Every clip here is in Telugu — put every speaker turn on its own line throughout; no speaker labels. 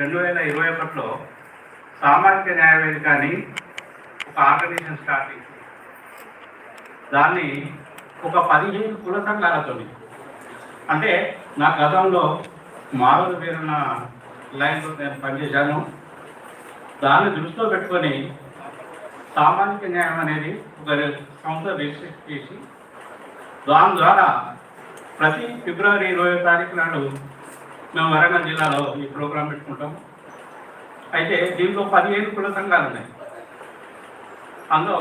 రెండు వేల ఇరవై ఒకటిలో సామాజిక న్యాయ వేదిక అని ఒక ఆర్గనైజేషన్ స్టార్ట్ చేసింది. దాన్ని ఒక పదిహేను కుల సంఘాలతో అంటే నా గతంలో మారుల పేరున్న లైన్లో నేను పనిచేశాను. దాన్ని దృష్టిలో పెట్టుకొని సామాజిక న్యాయం అనేది ఒక సంస్థ రిజిస్టర్ చేసి దాని ద్వారా ప్రతి ఫిబ్రవరి ఇరవై తారీఖు నాడు మేము వరంగల్ జిల్లాలో ఈ ప్రోగ్రాం పెట్టుకుంటాం. అయితే దీంట్లో పదిహేను కుల సంఘాలు ఉన్నాయి. అందులో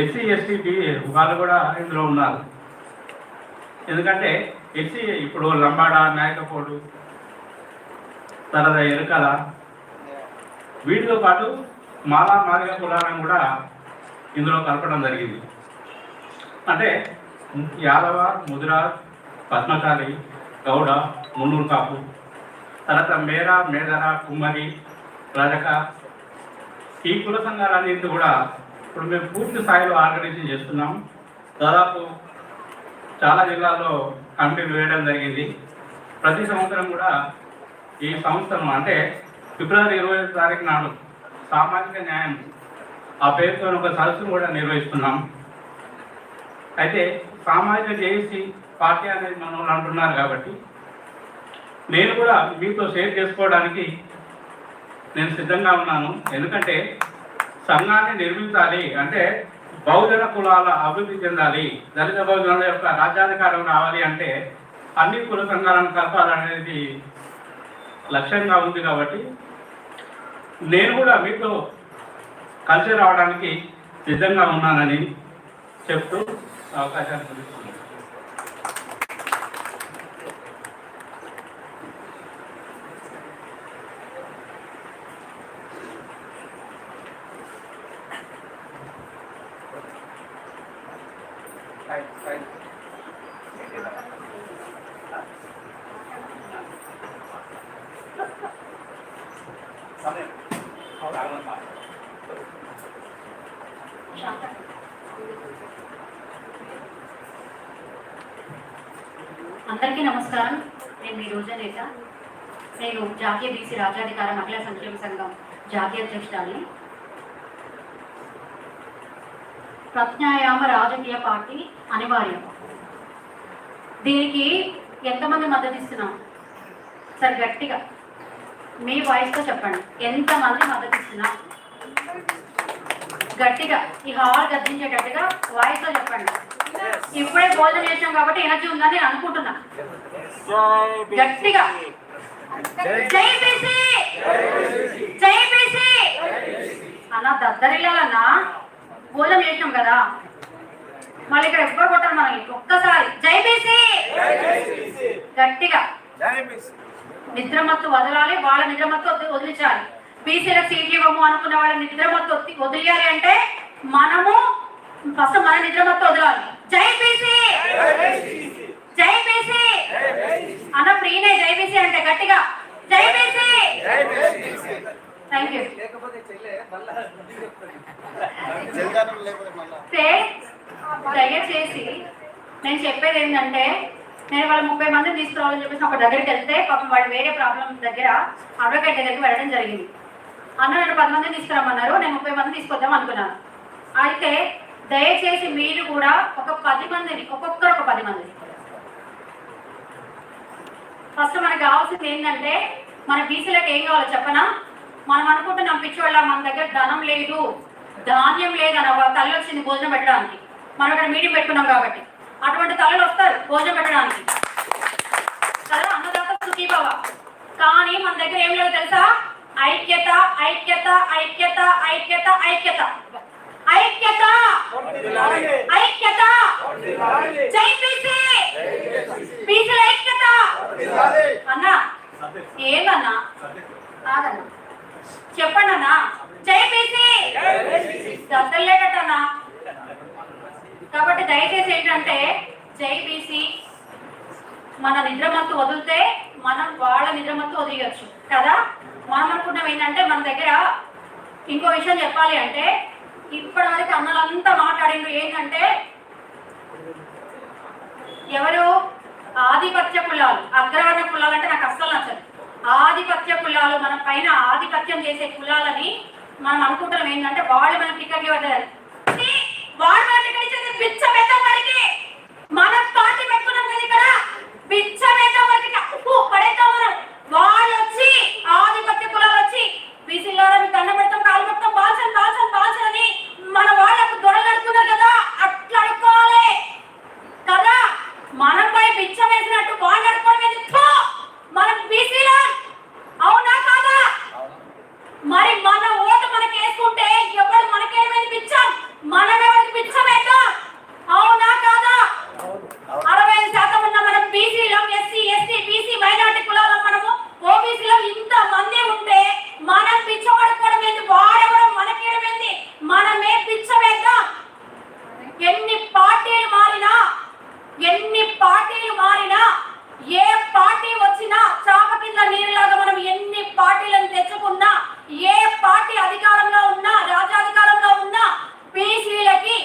ఎస్సీ ఎస్టీ బి వాళ్ళు కూడా ఇందులో ఉన్నారు. ఎందుకంటే ఎస్సీ ఇప్పుడు లంబాడ నాయకపోడు తర్వాత ఎరుకల వీటితో పాటు మాలా మాదిగ కులాలను కూడా ఇందులో కలపడం జరిగింది. అంటే యాదవ ముదిరాజ్ పద్మకాళి గౌడ మున్నూరు కాపు తర్వాత మేర మేదర కుమ్మరి రజక ఈ కుల సంఘాలన్నింటి కూడా ఇప్పుడు మేము పూర్తి స్థాయిలో ఆర్గనైజేషన్ చేస్తున్నాం. దాదాపు చాలా జిల్లాల్లో కమిటీలు వేయడం జరిగింది. ప్రతి సంవత్సరం కూడా ఈ సంస్థను అంటే ఫిబ్రవరి ఇరవై తారీఖు నాడు సామాజిక న్యాయం ఆ పేరుతో ఒక సదస్సును కూడా నిర్వహిస్తున్నాం. అయితే సామాజిక జేఏసీ పార్టీ అనేది మన వాళ్ళు అంటున్నారు కాబట్టి నేను కూడా మీతో షేర్ చేసుకోవడానికి నేను సిద్ధంగా ఉన్నాను. ఎందుకంటే సంఘాన్ని నిర్మించాలి అంటే బహుజన కులాల అభివృద్ధి చెందాలి. దళిత బహుజనుల యొక్క రాజ్యాధికారం రావాలి అంటే అన్ని కుల సంఘాలను కలపాలనేది లక్ష్యంగా ఉంది కాబట్టి నేను కూడా మీతో కలిసి రావడానికి సిద్ధంగా ఉన్నానని చెప్తూ అవకాశాన్ని
అందరికీ నమస్కారం. నేను మీ రోజా నేత నేను జాతీయ బీసీ రాజ్యాధికార మహిళా సంక్షేమ సంఘం జాతీయ అధ్యక్షురాలి ప్రత్యాయామ రాజకీయ పార్టీ అనివార్యం. దీనికి ఎంతమంది మద్దతు ఇస్తున్నాం? సార్ గట్టిగా. మీ వాయిస్తో చెప్పండి. ఎంతమంది మద్దతు ఇస్తున్నాం గట్టిగా. ఈ హాల్ గద్దించేటట్టుగా వాయిస్తో చెప్పండి. ఇప్పుడే భోజనం చేసాం కాబట్టి ఎనర్జీ ఉందని నేను అనుకుంటున్నా. గట్టిగా. జై బీసీ! జై బీసీ! అన్న దద్దరిల్లాలన్నా భోజనం చేసాం కదా. మళ్ళీ ఇక్కడ ఎవ్వరు కొట్టారు మనకి ఒక్కసారి. జై బీసీ! గట్టిగా. నిద్రమత్తు వదలాలి వాళ్ళ నిద్రమత్తు వద్దు- వదిలించాలి. బీసీలకు సీట్లు ఇవ్వము అనుకున్న వాళ్ళ నిద్రమత్తు వదిలేయాలి అంటే మనము ఫస్ట్ మన నిద్రమత్తు వదలాలి. జై బీసీ! జై బీసీ! అన్న ఫ్రీనే జై బీసీ! అంటే గట్టిగా. జై బీసీ! థ్యాంక్ యూ సే దయచేసి నేను చెప్పేది ఏంటంటే నేను వాళ్ళ ముప్పై మందిని తీసుకురావాలని చెప్పేసి ఒక దగ్గరికి వెళ్తే పాపం వాళ్ళు వేరే ప్రాబ్లం దగ్గర అడ్వకేట్ దగ్గరికి వెళ్ళడం జరిగింది. అన్న నేను పది మందిని తీసుకురామన్నారు నేను ముప్పై మంది తీసుకొద్దాం అనుకున్నాను. అయితే దయచేసి మీరు కూడా ఒక పది మందిని ఒక్కొక్కరు ఒక పది మందిని ఫస్ట్ మనకు కావాల్సింది ఏంటంటే మన బీసీలకు ఏం కావాలో చెప్పనా? మనం అనుకుంటున్నాం పిచ్చోళ్ళ మన దగ్గర ధనం లేదు ధాన్యం లేదు అని తల్లి వచ్చింది భోజనం పెట్టడానికి. మనం ఇక్కడ మీటింగ్ పెట్టుకున్నాం కాబట్టి. అటువంటి తల్లులు వస్తారు భోజనం పెట్టడానికి. కదా అన్నదాత సుఖీభవ కానీ మన దగ్గర ఏం లేదు తెలుసా? ఐక్యత ఐక్యత ఐక్యత ఐక్యత ఐక్యత. ఐక్యత! ఐక్యత! జై ఐక్యత! అన్నా ఏందన్నా? కాదన్నా. చెప్పండనా అన్నా జై కాబట్టి దయచేసి ఏంటంటే జై మన నిద్రమత్తు వదిలితే మనం వాళ్ళ నిద్రమత్తు వదిలేయచ్చు కదా? మనం అనుకున్నాం ఏంటంటే మన దగ్గర ఇంకో విషయం చెప్పాలి అంటే ఇప్పటి వరకు అన్నలంతా మాట్లాడిండ్రు ఏంటంటే ఎవరు ఆధిపత్య కులాలు అగ్రవర్ణ కులాలు అంటే నాకు అస్సలు నచ్చదు. ఆధిపత్య కులాలు మన పైన ఆధిపత్యం చేసే కులాలని మనం అనుకుంటున్నాం. ఏంటంటే వాళ్ళు మన టికెట్ ఇవ్వలేదు వాళ్ళు మన టికెట్ ఇచ్చేది పిచ్చ పెట్టం వారికి మన పార్టీ పెట్టుకున్నాం కదా ఇక్కడ. పిచ్చ పెట్టం వారికి ఉప్పు పడేద్దాం మనం వాళ్ళు వచ్చి ఆధిపత్య కులాలు వచ్చి బీసీలో దండ పెడతాం కాలు పెడతాం బాల్చని బాల్చని బాల్చని మన వాళ్ళకు దొరలు అడుగుతున్నారు కదా అట్లా అడుక్కోవాలి కదా మనపై పిచ్చ వేసినట్టు వాళ్ళు అడుక్కోవడం ఏంది? ఫు! మనం బీసీలో అవునా కాదా మరి మన ఓటు మనకి వేసుకుంటే ఎవరు మనకేమైంది పిచ్చాం మనం ఎవరికి పిచ్చం వేద్దాం అవునా కాదా అరవై ఐదు శాతం ఉన్న మనం బీసీలో ఎస్సీ ఎస్టీ బీసీ మైనార్టీ కులాల మనము ఓబీసీలో ఇంత మంది ఉంటే మనం పిచ్చ పడుకోవడం ఏంది వాడెవడం మనకేమైంది మనమే పిచ్చ వేద్దాం ఎన్ని పార్టీలు మారినా ఎన్ని పార్టీలు మారినా ఏ పార్టీ వచ్చినా చాప కింద నీరులాగా మనం ఎన్ని పార్టీలను తెచ్చుకున్నా ఏ పార్టీ అధికారంలో ఉన్నా రాజ్యాధికారంలో ఉన్నా బీసీలకి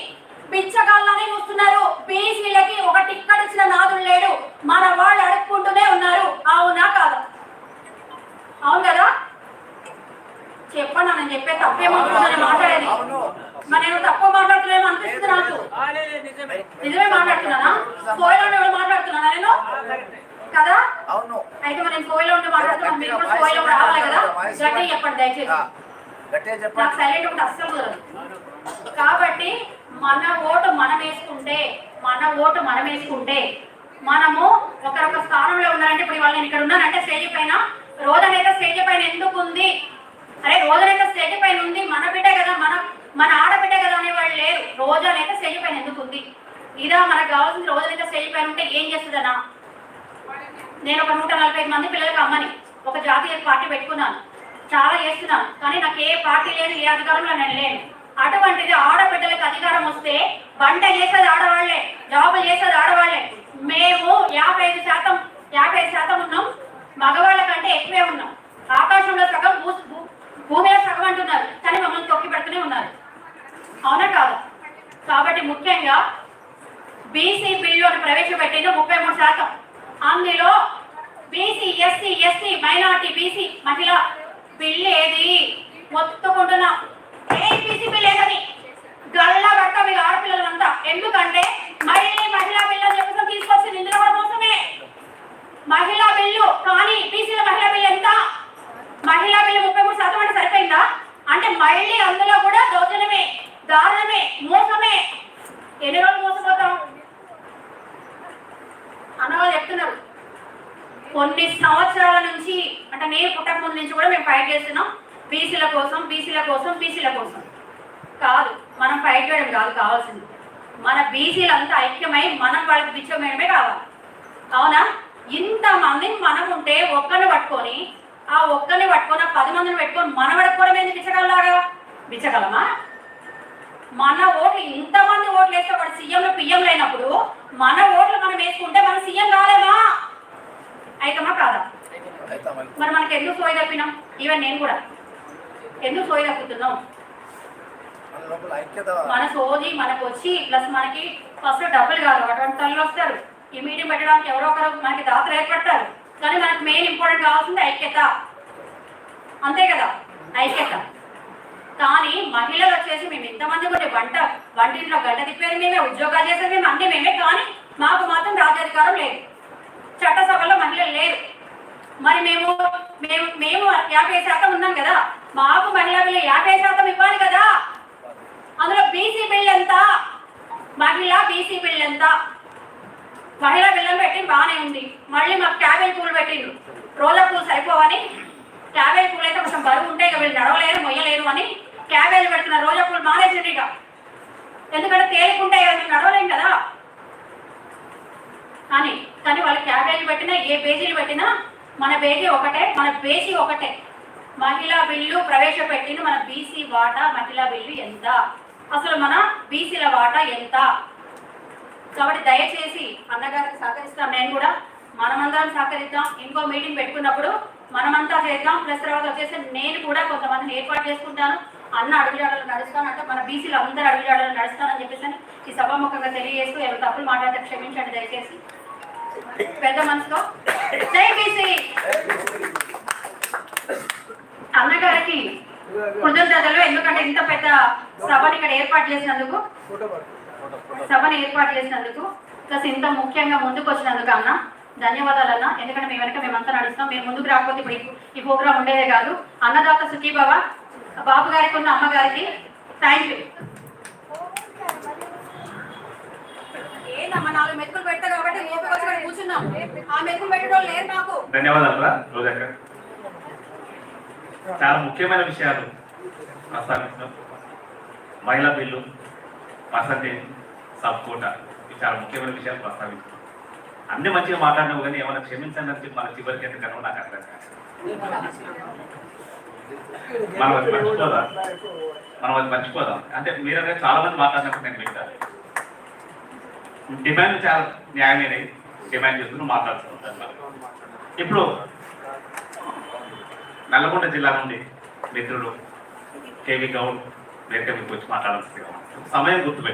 బిచ్చగాళ్ళనే చూస్తున్నారు. బీసీలకి ఒక టిక్కెట్ ఇచ్చిన నాదుడు లేడు. మన వాళ్ళు అడుక్కుంటూనే ఉన్నారు. అవునా కాదా? అవును కదా? చెప్పండి నేను చెప్పే తప్పేమనుకుంటున్నాను మాట్లాడేది మరి నేను తక్కువ మాట్లాడుతున్నాను అనిపిస్తుంది నాకు. నిజమే. మాట్లాడుతున్నానా? కోయిలో ఎవరు మాట్లాడుతున్నానా నేను? కదా?
అవును.
అయితే మరి నేను కోయిలో ఉండి మాట్లాడుతున్నాను మీరు కూడా కోయిలో రావాలి కదా? గట్టిగా చెప్పండి దయచేసి.
గట్టిగా
నాకు
చెప్పండి
సైలెంట్ ఒకటి అస్సలు కుదరదు. కాబట్టి మన ఓటు మనం వేసుకుంటే మన ఓటు మనం వేసుకుంటే మనము ఒకరొక స్థానంలో ఉన్నారంటే ఇప్పుడు ఇవాళ నేను ఇక్కడ ఉన్నానంటే స్టేజ్ పైన రోజనైతే స్టేజ్ పైన ఎందుకు ఉంది? అరే రోజనైతే స్టేజ్ పైన ఉంది మన బిడ్డే కదా మన మన ఆడబిడ్డ కదా అనేవాళ్ళు లేరు. రోజనైతే స్టేజ్ పైన ఎందుకు ఉంది? ఇదా మనకు కావాల్సింది రోజనైతే స్టేజ్ పైన ఉంటే ఏం చేస్తుందనా నేను ఒక నూట నలభై ఐదు మంది పిల్లలకు అమ్మని ఒక జాతీయ పార్టీ పెట్టుకున్నాను. చాలా చేస్తున్నాను కానీ నాకు ఏ పార్టీ లేదు ఏ అధికారంలో నేను లేను. అటువంటిది ఆడబిడ్డలకు అధికారం వస్తే వంట చేసేది ఆడవాళ్ళే జాబులు చేసేది ఆడవాళ్ళే. మేము యాభై ఐదు శాతం యాభై ఐదు శాతం ఉన్నాం మగవాళ్ళ కంటే ఎక్కువే ఉన్నాం. ఆకాశంలో సగం భూ- భూ- భూమిలో సగం అంటున్నారు కానీ మమ్మల్ని తొక్కి పెడుతూనే ఉన్నారు. అవునా కాదు? కాబట్టి ముఖ్యంగా బీసీ బిల్లును ప్రవేశపెట్టింది ముప్పై మూడు శాతం. అందులో BC SC ST minority BC మహిళ బిల్లు ఏది మొత్తుకుంటున్నాం. ఏ బీసీ బిల్లు ఏదని గళ్ళ పట్ట మీ ఆడపిల్లలంతా. ఎందుకంటే మళ్ళీ మహిళా బిల్లు అని చెప్పేసి తీసుకొచ్చింది ఇందులో కూడా మోసమే మహిళా బిల్లు కానీ బీసీల మహిళా బిల్లు ఎంత మహిళా బిల్లు ముప్పై మూడు శాతం అంటే సరిపోయిందా అంటే మళ్ళీ అందులో కూడా దౌర్జన్యమే దారుణమే మోసమే ఎన్ని రోజులు మోసపోతాం అన్నవాళ్ళు చెప్తున్నారు కొన్ని సంవత్సరాల నుంచి అంటే నేను పుట్టక ముందు నుంచి కూడా మేము ఫైట్ చేస్తున్నాం. బీసీల కోసం బీసీల కోసం బీసీల కోసం. కాదు మనం ఫైట్ చేయడం కాదు కావాల్సింది. మన బీసీలు అంతా ఐక్యమై మనం వాళ్ళకి బిచ్చమేయడమే కావాలి. అవునా? ఇంతమంది మనం ఉంటే ఒక్కరిని పట్టుకొని ఆ ఒక్కరిని పట్టుకొని ఆ పది మందిని పెట్టుకొని మనం పడుకోవడం ఏంది బిచ్చగలలాగా? బిచ్చగలమా? మన ఓట్లు ఇంతమంది ఓట్లు వేస్తే వాడు సీఎంలో పిఎం లేనప్పుడు మన ఓట్లు మనం వేసుకుంటే మన సీఎం రాలేమా? అయితమా కాదా?
మరి
మనకి ఎందుకు సోయి తప్పినాం? ఈవెన్ నేను కూడా. ఎందుకు సోయి తప్పుతున్నాం?
మన
సోది మనకు వచ్చి ప్లస్ మనకి ఫస్ట్ డబ్బులు కాదు అటువంటి తల్లి వస్తారు. ఈ మీటింగ్ పెట్టడానికి ఎవరో ఒకరు మనకి దాతలు ఏర్పడతారు. కానీ మనకి మెయిన్ ఇంపార్టెంట్ కావాల్సింది ఐక్యత. అంతే కదా? ఐక్యత. కానీ మహిళలు వచ్చేసి మేము ఇంతమంది కూడా వంట వంటింట్లో గంట తిప్పేది మేమే ఉద్యోగాలు చేసేది మేము అన్ని మేమే. కానీ మాకు మాత్రం రాజ్యాధికారం లేదు. చట్టసభలో మహిళలు లేరు. మరి మేము మేము మేము యాభై శాతం ఉన్నాం కదా. మాకు మహిళా బిల్లు యాభై శాతం ఇవ్వాలి కదా. అందులో బీసీ బిల్ ఎంత? మహిళా బీసీ బిల్ ఎంత? మహిళా బిల్లం పెట్టి బాగానే ఉంది. మళ్ళీ మాకు క్యాబేజ్ పూలు పెట్టిండ్రు. రోలర్ పూలు సరిపోవని క్యాబేజ్ పూలు అయితే కొంచెం బరువు ఉంటాయి ఇక వీళ్ళు నడవలేరు మొయ్యలేరు అని క్యాబేజ్ పెడుతున్న రోజా పూలు మానేసిండ్రు ఇక. ఎందుకంటే తేలికుంటాయి కదా మేము నడవలేం కదా. అని కానీ వాళ్ళు క్యాబేజీ పెట్టినా ఏ పేజీలు పెట్టినా మన పేజీ ఒకటే మన పేజీ ఒకటే. మహిళా బిల్లు ప్రవేశపెట్టిన మన బీసీ వాటా మహిళా బిల్లు ఎంత? అసలు మన బీసీల వాటా ఎంత? కాబట్టి దయచేసి అన్నగారికి సహకరిస్తాం. నేను కూడా మనమందరం సహకరిద్దాం. ఇంకో మీటింగ్ పెట్టుకున్నప్పుడు మనమంతా చేద్దాం. ప్లస్ తర్వాత వచ్చేసి నేను కూడా కొంతమందిని ఏర్పాటు చేసుకుంటాను. అన్న అడుగుజాడలు నడుస్తాను అంటే మన బీసీలు అందరూ అడుగుజాడలు నడుస్తానని చెప్పేసి ఈ సభాముఖంగా తెలియజేస్తూ ఎవరు తప్పులు మాట్లాడితే క్షమించండి దయచేసి. పెద్ద మనసులో. జై అన్నగారికి కృతజ్ఞతలు ఎందుకంటే ఇంత పెద్ద సభని ఇక్కడ ఏర్పాటు చేసినందుకు. సభను ఏర్పాటు చేసినందుకు. ప్లస్ ఇంత ముఖ్యంగా ముందుకు వచ్చినందుకు అన్న ధన్యవాదాలు అన్న ఎందుకంటే మేము వెనక మేమంతా నడుస్తాం మేము ముందుకు రాకపోతే ఇప్పుడు ఈ- ప్రోగ్రామ్ ఉండేదే కాదు. అన్నదాత సుఖీబాబా బాబు గారికి ఉన్న అమ్మగారికి థ్యాంక్ యూ ఏందమ్మా నాలుగు మెతుకులు పెడతా కాబట్టి
ధన్యవాదాలు రా రోజక్క చాలా ముఖ్యమైన విషయాలు ప్రస్తావించడం మహిళా బిల్లు పర్సంటేజ్ సబ్ కోటా ఇవి చాలా ముఖ్యమైన విషయాలు ప్రస్తావించడం అన్ని మంచిగా మాట్లాడినావు కానీ ఏమైనా క్షమించండి అని చెప్పి మన చివరికి ఎందుకనో నాకు అర్థం కాదు. మనం అది మర్చిపోదాం. మనం అది మర్చిపోదాం. అంటే మీరే చాలా మంది మాట్లాడినప్పుడు నేను వింటాను. డిమాండ్ చాలా న్యాయమైనవి డిమాండ్ చేస్తూ మాట్లాడుతుంటారు ఇప్పుడు నల్లగొండ జిల్లా నుండి మిత్రుడు కేవి గౌడ్ వేదిక వచ్చి మాట్లాడాల్సిందిగా సమయం గుర్తుపెట్టు